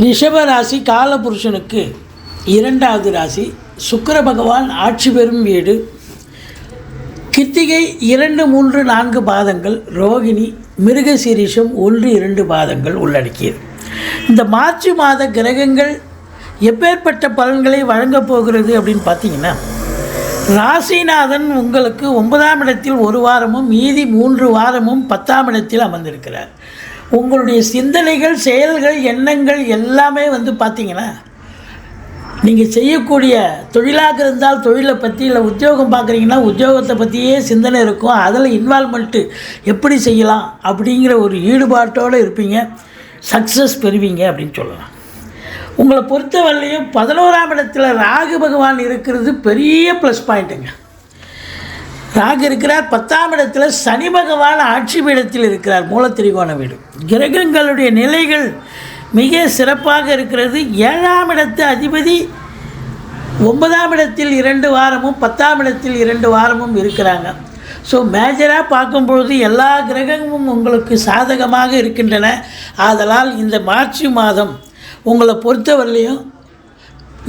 ரிஷபராசி காலபுருஷனுக்கு இரண்டாவது ராசி. சுக்கர பகவான் ஆட்சி பெறும் வீடு. கிருத்திகை இரண்டு மூன்று நான்கு பாதங்கள். ரோகிணி மிருகசீரிஷம் ஒன்று இரண்டு பாதங்கள் உள்ளடக்கியது. இந்த மார்ச் மாத கிரகங்கள் எப்பேற்பட்ட பலன்களை வழங்கப் போகிறது அப்படின்னு பார்த்தீங்கன்னா ராசிநாதன் உங்களுக்கு ஒன்பதாம் இடத்தில் ஒரு வாரமும் மீதி மூன்று வாரமும் பத்தாம் இடத்தில் அமர்ந்திருக்கிறார். உங்களுடைய சிந்தனைகள் செயல்கள் எண்ணங்கள் எல்லாமே வந்து பார்த்தீங்கன்னா நீங்கள் செய்யக்கூடிய தொழிலாக இருந்தால் தொழிலை பற்றி இல்லை உத்தியோகம் பார்க்குறீங்கன்னா உத்தியோகத்தை பற்றியே சிந்தனை இருக்கும். அதில் இன்வால்மெண்ட்டு எப்படி செய்யலாம் அப்படிங்கிற ஒரு ஈடுபாட்டோடு இருப்பீங்க. சக்ஸஸ் பெறுவீங்க அப்படின்னு சொல்லலாம். உங்களை பொறுத்தவரையிலையும் பதினோராம் இடத்துல ராகு பகவான் இருக்கிறது பெரிய ப்ளஸ் பாயிண்ட்டுங்க ராகு இருக்கிறார் பத்தாம் இடத்தில் சனி பகவான் ஆட்சி பீடத்தில் இருக்கிறார் மூலத்திரிகோண வீடு. கிரகங்களுடைய நிலைகள் மிக சிறப்பாக இருக்கிறது. ஏழாம் இடத்து அதிபதி ஒன்பதாம் இடத்தில் இரண்டு வாரமும் பத்தாம் இடத்தில் இரண்டு வாரமும் இருக்கிறாங்க. ஸோ மேஜராக பார்க்கும்பொழுது எல்லா கிரகமும் உங்களுக்கு சாதகமாக இருக்கின்றன. ஆதலால் இந்த மார்ச் மாதம் உங்களை பொறுத்தவரையிலையும்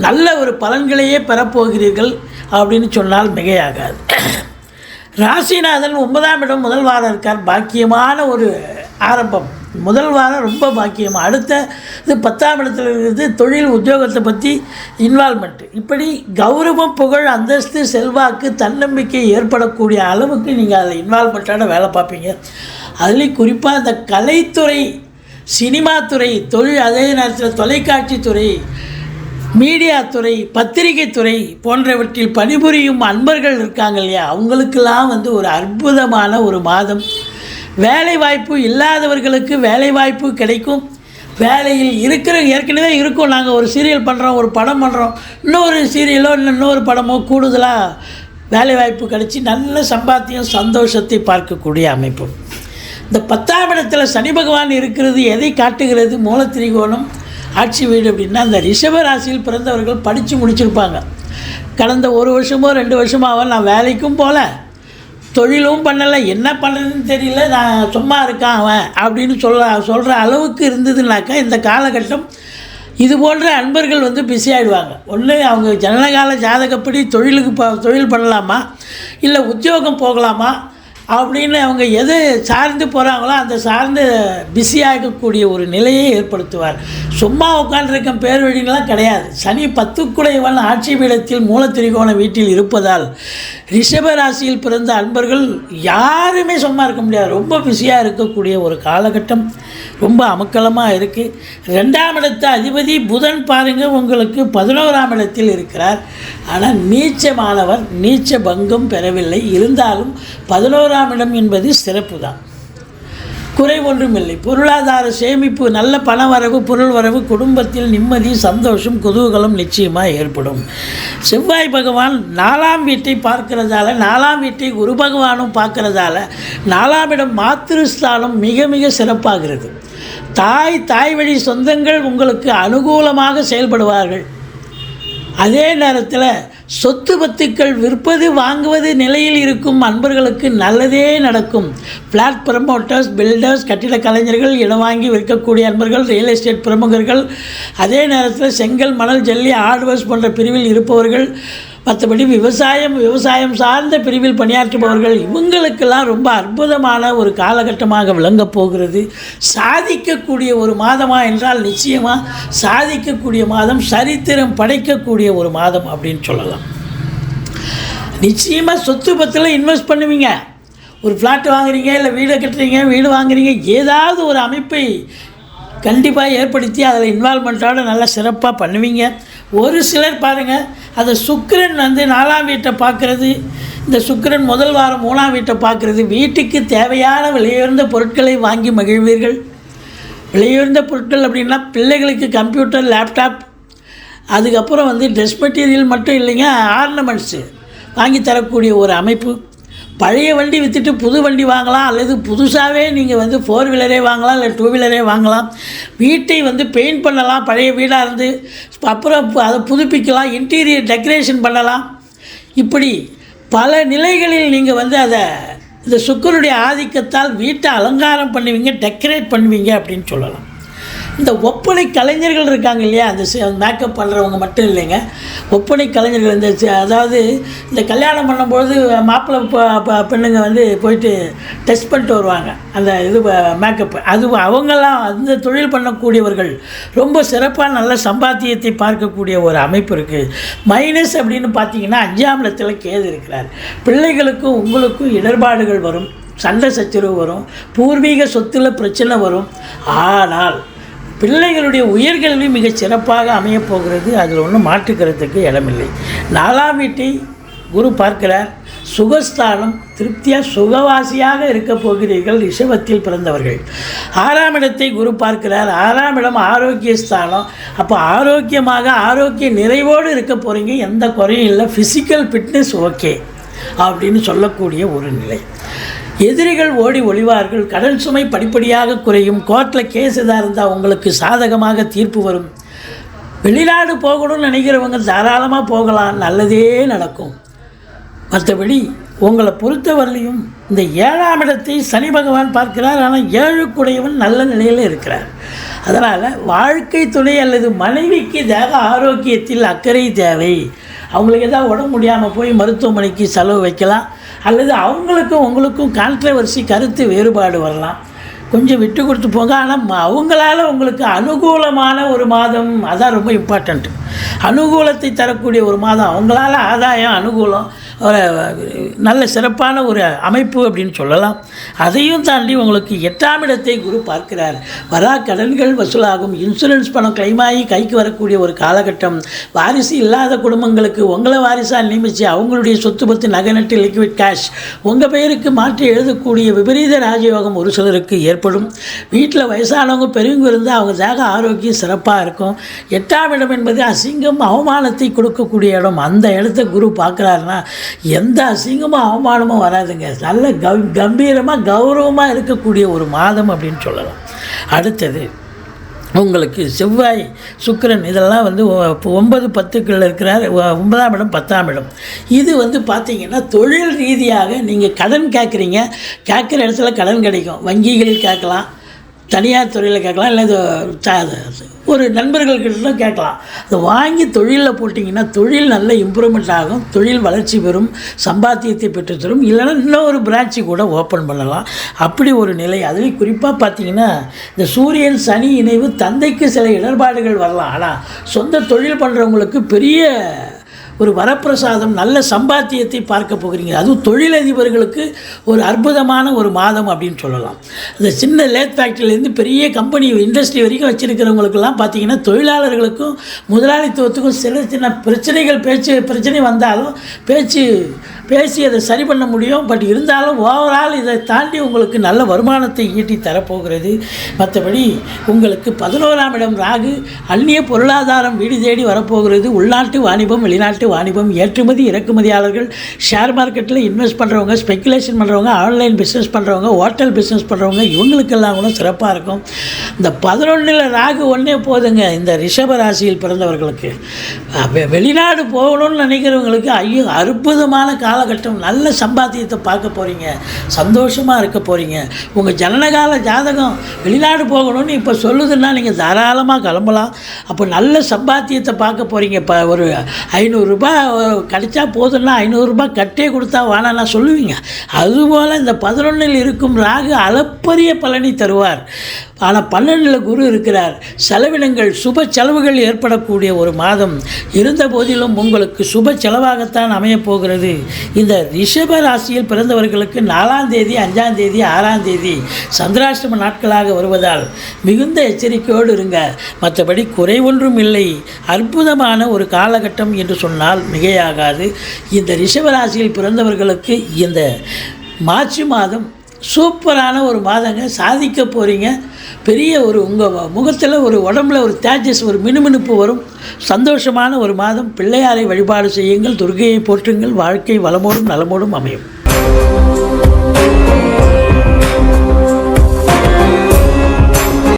நல்ல ஒரு பலன்களையே பெறப்போகிறீர்கள் அப்படின்னு சொன்னால் மிகையாகாது. ராசிநாதன் ஒன்பதாம் இடம் முதல் வாரம் இருக்கார். பாக்கியமான ஒரு ஆரம்பம். முதல் வாரம் ரொம்ப பாக்கியம். அடுத்த இது பத்தாம் இடத்துல இருக்கிறது தொழில் உத்தியோகத்தை பற்றி இன்வால்மெண்ட் இப்படி கௌரவம் புகழ் அந்தஸ்து செல்வாக்கு தன்னம்பிக்கை ஏற்படக்கூடிய அளவுக்கு நீங்கள் அதில் இன்வால்மெண்ட்டோட வேலை பார்ப்பீங்க. அதுலேயும் குறிப்பாக இந்த கலைத்துறை சினிமா துறை தொழில் அதே நேரத்தில் தொலைக்காட்சி துறை மீடியா துறை பத்திரிகை துறை போன்றவற்றில் பணிபுரியும் அன்பர்கள் இருக்காங்க இல்லையா? அவங்களுக்கெல்லாம் வந்து ஒரு அற்புதமான ஒரு மாதம். வேலைவாய்ப்பு இல்லாதவர்களுக்கு வேலைவாய்ப்பு கிடைக்கும். வேலையில் இருக்கிற ஏற்கனவே இருக்கும். நாங்கள் ஒரு சீரியல் பண்ணுறோம் ஒரு படம் பண்ணுறோம் இன்னொரு சீரியலோ இல்லை இன்னொரு படமோ கூடுதலாக வேலைவாய்ப்பு கிடைச்சி நல்ல சம்பாத்தியம் சந்தோஷத்தை பார்க்கக்கூடிய அமைப்பு. இந்த பத்தாம் இடத்துல சனி பகவான் இருக்கிறது எதை காட்டுகிறது? மூலத்திரிகோணம். ஆட்சி வீடு அப்படின்னா அந்த ரிஷப ராசியில் பிறந்தவர்கள் படித்து முடிச்சிருப்பாங்க. கடந்த ஒரு வருஷமோ ரெண்டு வருஷமாவோ நான் வேலைக்கும் போகல தொழிலும் பண்ணலை. என்ன பண்ணுறதுன்னு தெரியல. நான் சும்மா இருக்கான் அவன் அப்படின்னு சொல்ல சொல்கிற அளவுக்கு இருந்ததுனாக்கா இந்த காலகட்டம் இது போன்ற அன்பர்கள் வந்து பிஸி ஆகிடுவாங்க ஒன்று அவங்க ஜனனகால ஜாதகப்படி தொழிலுக்கு தொழில் பண்ணலாமா? இல்லை உத்தியோகம் போகலாமா? அப்படின்னு அவங்க எது சார்ந்து போகிறாங்களோ அந்த சார்ந்து பிஸியாகக்கூடிய ஒரு நிலையை ஏற்படுத்துவார். சும்மா உட்காண்டிருக்க பேர் வழிங்களாம் கிடையாது. சனி பத்துக்குடையவன் ஆட்சி பீடத்தில் மூலத்திரிகோண வீட்டில் இருப்பதால் ரிஷப ராசியில் பிறந்த அன்பர்கள் யாருமே சும்மா இருக்க முடியாது. ரொம்ப பிஸியாக இருக்கக்கூடிய ஒரு காலகட்டம். ரொம்ப அமக்கலமாக இருக்குது ரெண்டாம் இடத்த அதிபதி புதன் பாருங்கள் உங்களுக்கு பதினோராம் இடத்தில் இருக்கிறார். ஆனால் நீச்சமானவர் நீச்ச பங்கம் பெறவில்லை. இருந்தாலும் பதினோராம் இடம் என்பது சிறப்பு தான் குறை ஒன்றுமில்லை. பொருளாதார சேமிப்பு நல்ல பண வரவு பொருள் வரவு குடும்பத்தில் நிம்மதி சந்தோஷம் குதூகலம் நிச்சயமாக ஏற்படும். செவ்வாய் பகவான் நாலாம் வீட்டை பார்க்கிறதால நாலாம் வீட்டை குரு பகவானும் பார்க்கிறதால நாலாம் இடம் மாத்திருஸ்தானம் மிக மிக சிறப்பாகிறது. தாய் தாய் வழி சொந்தங்கள் உங்களுக்கு அனுகூலமாக செயல்படுவார்கள். அதே நேரத்தில் சொத்து பத்துக்கள் விற்பது வாங்குவது நிலையில் இருக்கும் அன்பர்களுக்கு நல்லதே நடக்கும். ஃப்ளாட் ப்ரமோட்டர்ஸ் பில்டர்ஸ் கட்டிட கலைஞர்கள் இடம் வாங்கி விற்கக்கூடிய அன்பர்கள் ரியல் எஸ்டேட் பிரமுகர்கள் அதே நேரத்தில் செங்கல் மணல் ஜல்லி ஹார்ட்வேர்ஸ் போன்ற பிரிவில் இருப்பவர்கள் மற்றபடி விவசாயம் விவசாயம் சார்ந்த பிரிவில் பணியாற்றுபவர்கள் இவங்களுக்கெல்லாம் ரொம்ப அற்புதமான ஒரு காலகட்டமாக விளங்கப் போகிறது. சாதிக்கக்கூடிய ஒரு மாதமா என்றால் நிச்சயமாக சாதிக்கக்கூடிய மாதம் சரித்திரம் படைக்கக்கூடிய ஒரு மாதம் அப்படின்னு சொல்லலாம். நிச்சயமாக சொத்து பத்தில் இன்வெஸ்ட் பண்ணுவீங்க. ஒரு ஃப்ளாட் வாங்குறீங்க இல்லை வீடு கட்டுறீங்க வீடு வாங்குறீங்க ஏதாவது ஒரு அமைப்பை கண்டிப்பாக ஏற்படுத்தி அதில் இன்வால்மெண்ட்டோட நல்லா சிறப்பாக பண்ணுவீங்க. ஒரு சிலர் பாருங்கள் அந்த சுக்கரன் வந்து நாலாம் வீட்டை பார்க்குறது இந்த சுக்கரன் முதல் வாரம் மூணாம் வீட்டை பார்க்குறது வீட்டுக்கு தேவையான விலையுயர்ந்த பொருட்களை வாங்கி மகிழ்வீர்கள். விலையுயர்ந்த பொருட்கள் அப்படின்னா பிள்ளைகளுக்கு கம்ப்யூட்டர் லேப்டாப் அதுக்கப்புறம் வந்து ட்ரெஸ் மெட்டீரியல் மட்டும் இல்லைங்க ஆர்னமெண்ட்ஸு வாங்கி தரக்கூடிய ஒரு அமைப்பு. பழைய வண்டி விற்றுட்டு புது வண்டி வாங்கலாம் அல்லது புதுசாகவே நீங்கள் வந்து ஃபோர் வீலரே வாங்கலாம் இல்லை டூ வீலரே வாங்கலாம். வீட்டை வந்து பெயிண்ட் பண்ணலாம் பழைய வீடாக இருந்து அப்புறம் அதை புதுப்பிக்கலாம் இன்டீரியர் டெக்கரேஷன் பண்ணலாம். இப்படி பல நிலைகளில் நீங்கள் வந்து அதை இந்த சுக்கருடைய ஆதிக்கத்தால் வீட்டை அலங்காரம் பண்ணுவீங்க டெக்கரேட் பண்ணுவீங்க அப்படின்னு சொல்லலாம். இந்த ஒப்பனை கலைஞர்கள் இருக்காங்க இல்லையா? அந்த மேக்கப் பண்ணுறவங்க மட்டும் இல்லைங்க. ஒப்பனை கலைஞர்கள் இந்த அதாவது இந்த கல்யாணம் பண்ணும்போது மாப்பிள்ளை ப- பெண்ணுங்க வந்து போயிட்டு டெஸ்ட் பண்ணிட்டு வருவாங்க. அந்த இது மேக்கப் அது அவங்கெல்லாம் அந்த தொழில் பண்ணக்கூடியவர்கள். ரொம்ப சிறப்பாக நல்ல சம்பாத்தியத்தை பார்க்கக்கூடிய ஒரு அமைப்பு இருக்குது மைனஸ் அப்படின்னு பார்த்தீங்கன்னா அஞ்சாம் இடத்துல கேது இருக்கிறார். பிள்ளைகளுக்கும் உங்களுக்கும் இடர்பாடுகள் வரும். சண்டை சச்சரவு வரும். பூர்வீக சொத்துல பிரச்சனை வரும். ஆனால் பிள்ளைகளுடைய உயர்கல்வி மிகச் சிறப்பாக அமையப்போகிறது அதில் ஒன்றும் மாற்றுக்கிறதுக்கு இடமில்லை. நாலாம் வீட்டை குரு பார்க்கிறார். சுகஸ்தானம் திருப்தியாக சுகவாசியாக இருக்க போகிறீர்கள். ரிஷபத்தில் பிறந்தவர்கள். ஆறாம் இடத்தை குரு பார்க்கிறார். ஆறாம் இடம் ஆரோக்கிய ஸ்தானம். அப்போ ஆரோக்கியமாக ஆரோக்கிய நிறைவோடு இருக்க போகிறீங்க எந்த குறையும் இல்லை. ஃபிசிக்கல் ஃபிட்னஸ் ஓகே அப்படின்னு சொல்லக்கூடிய ஒரு நிலை. எதிரிகள் ஓடி ஒளிவார்கள் கடன் சுமை படிப்படியாக குறையும் கோர்ட்டில் கேஸ் எதாக இருந்தால் உங்களுக்கு சாதகமாக தீர்ப்பு வரும். வெளிநாடு போகணும்னு நினைக்கிறவங்க தாராளமாக போகலாம் நல்லதே நடக்கும். மற்றபடி உங்களை பொறுத்தவரையிலையும் இந்த ஏழாம் இடத்தை சனி பகவான் பார்க்கிறார் ஆனால் ஏழுக்குடையவன் நல்ல நிலையில் இருக்கிறார். அதனால் வாழ்க்கை துணை அல்லது மனைவிக்கு தேக ஆரோக்கியத்தில் அக்கறை தேவை. அவங்களுக்கு ஏதாவது உடம்பு முடியாமல் போய் மருத்துவமனைக்கு செலவு வைக்கலாம். அல்லது அவங்களுக்கும் உங்களுக்கும் கான்ட்ரவர்சி கருத்து வேறுபாடு வரலாம். கொஞ்சம் விட்டு கொடுத்து போங்க. ஆனால் ம- அவங்களால உங்களுக்கு அனுகூலமான ஒரு மாதம் அதான் ரொம்ப இம்பார்ட்டண்ட்டு அனுகூலத்தை தரக்கூடிய ஒரு மாதம். அவங்களால ஆதாயம் அனுகூலம் ஒரு நல்ல சிறப்பான ஒரு அமைப்பு அப்படின்னு சொல்லலாம். அதையும் தாண்டி உங்களுக்கு எட்டாம் இடத்தை குரு பார்க்கிறார். வரா கடன்கள் வசூலாகும். இன்சூரன்ஸ் பணம் கிளைமாகி கைக்கு வரக்கூடிய ஒரு காலகட்டம். வாரிசு இல்லாத குடும்பங்களுக்கு உங்களை வாரிசாக நியமித்து அவங்களுடைய சொத்து பத்து நகை நட்டு லிக்விட் கேஷ் உங்கள் பெயருக்கு மாற்றி எழுதக்கூடிய விபரீத ராஜயோகம் ஒரு சிலருக்கு ஏற்படும். வீட்டில் வயசானவங்க பெரியவங்க இருந்தால் அவங்க தேக ஆரோக்கியம் சிறப்பாக இருக்கும். எட்டாம் இடம் என்பது அசிங்கம் அவமானத்தை கொடுக்கக்கூடிய இடம். அந்த இடத்த குரு பார்க்குறாருன்னா எந்த அசிங்கமும் அவமானமும் வராதுங்க. நல்ல கவ் கம்பீரமாக கௌரவமாக இருக்கக்கூடிய ஒரு மாதம் அப்படின்னு சொல்லலாம். அடுத்தது உங்களுக்கு செவ்வாய் சுக்கரன் இதெல்லாம் வந்து இப்போ ஒன்பது பத்துக்கள் இருக்கிறார். ஒ- ஒன்பதாம் இடம் பத்தாம் இடம். இது வந்து பார்த்திங்கன்னா தொழில் ரீதியாக நீங்கள் கடன் கேட்குறீங்க. கேட்குற இடத்துல கடன் கிடைக்கும். வங்கிகளில் கேட்கலாம். தனியார் துறையில் கேட்கலாம் இல்லை இது ஒரு நண்பர்கள்கிட்ட கேட்கலாம். அதை வாங்கி தொழிலில் போட்டிங்கன்னா தொழில் நல்ல இம்ப்ரூவ்மெண்ட் ஆகும் தொழில் வளர்ச்சி பெறும் சம்பாத்தியத்தை பெற்று தரும். இல்லைன்னா இன்னொரு பிரான்ச்சு கூட ஓப்பன் பண்ணலாம். அப்படி ஒரு நிலை. அதுலேயும் குறிப்பாக பார்த்தீங்கன்னா இந்த சூரியன் சனி இணைவு தந்தைக்கு சில இடர்பாடுகள் வரலாம். ஆனால் சொந்த தொழில் பண்ணுறவங்களுக்கு பெரிய ஒரு வரப்பிரசாதம் நல்ல சம்பாத்தியத்தை பார்க்க போகிறீங்க. அதுவும் தொழிலதிபர்களுக்கு ஒரு அற்புதமான ஒரு மாதம் அப்படின்னு சொல்லலாம். இந்த சின்ன லேத் ஃபேக்ட்ரியிலேருந்து பெரிய கம்பெனி இண்டஸ்ட்ரி வரைக்கும் வச்சுருக்கிறவங்களுக்கெல்லாம் பார்த்திங்கன்னா தொழிலாளர்களுக்கும் முதலாளித்துவத்துக்கும் சில சின்ன பிரச்சனைகள் பேச்சு பிரச்சனை வந்தாலும் பேச்சு பேசி அதை சரி பண்ண முடியும். பட் இருந்தாலும் ஓவரால் இதை தாண்டி உங்களுக்கு நல்ல வருமானத்தை ஈட்டி தரப்போகிறது. மற்றபடி உங்களுக்கு பதினோராம் இடம் ராகு அந்நிய பொருளாதாரம் வீடு தேடி வரப்போகிறது. உள்நாட்டு வாணிபம் வெளிநாட்டு வாணிபம் ஏற்றுமதி இறக்குமதியாளர்கள் ஷேர் மார்க்கெட்டில் இன்வெஸ்ட் பண்ணுறவங்க ஸ்பெக்குலேஷன் பண்ணுறவங்க ஆன்லைன் பிஸ்னஸ் பண்ணுறவங்க ஹோட்டல் பிஸ்னஸ் பண்ணுறவங்க இவங்களுக்கெல்லாம் கூட சிறப்பாக இருக்கும். இந்த பதினொன்றில் ராகு ஒன்றே போதுங்க இந்த ரிஷப ராசியில் பிறந்தவர்களுக்கு. வெளிநாடு போகணும்னு நினைக்கிறவங்களுக்கு ஐயோ அற்புதமான காலகட்டம் நல்ல சம்பாத்தியத்தை பார்க்க போகிறீங்க சந்தோஷமாக இருக்க போகிறீங்க உங்கள் ஜனனகால ஜாதகம் வெளிநாடு போகணும்னு இப்போ சொல்லுதுன்னா நீங்கள் தாராளமாக கிளம்பலாம். அப்போ நல்ல சம்பாத்தியத்தை பார்க்க போகிறீங்க இப்போ ஒரு ஐநூறு ரூபாய் கிடைச்சா போதும்னா ஐநூறுரூபா கட்டே கொடுத்தா வானா சொல்லுவீங்க. அதுபோல் இந்த பதினொன்றில் இருக்கும் ராகு அளப்பரிய பலனை தருவார். ஆனால் பன்னெண்டில் குரு இருக்கிறார். செலவினங்கள் சுப செலவுகள் ஏற்படக்கூடிய ஒரு மாதம். இருந்த போதிலும் உங்களுக்கு சுப செலவாகத்தான் அமையப் போகிறது. இந்த ரிஷப ராசியில் பிறந்தவர்களுக்கு நாலாம் தேதி அஞ்சாம் தேதி ஆறாம் தேதி சந்திராஷ்டம நாட்களாக வருவதால் மிகுந்த எச்சரிக்கையோடு இருங்க. மற்றபடி குறை ஒன்றும் இல்லை. அற்புதமான ஒரு காலகட்டம் என்று சொன்னால் மிகையாகாது. இந்த ரிஷபராசியில் பிறந்தவர்களுக்கு இந்த மார்ச் மாதம் சூப்பரான ஒரு மாதங்க. சாதிக்க போகிறீங்க பெரிய ஒரு உங்கள் முகத்தில் ஒரு உடம்புல ஒரு தேஜஸ் ஒரு மினுமினுப்பு வரும். சந்தோஷமான ஒரு மாதம். பிள்ளையாரை வழிபாடு செய்யுங்கள். துர்கையை போற்றுங்கள். வாழ்க்கை வளமோடும் நலமோடும் அமையும்.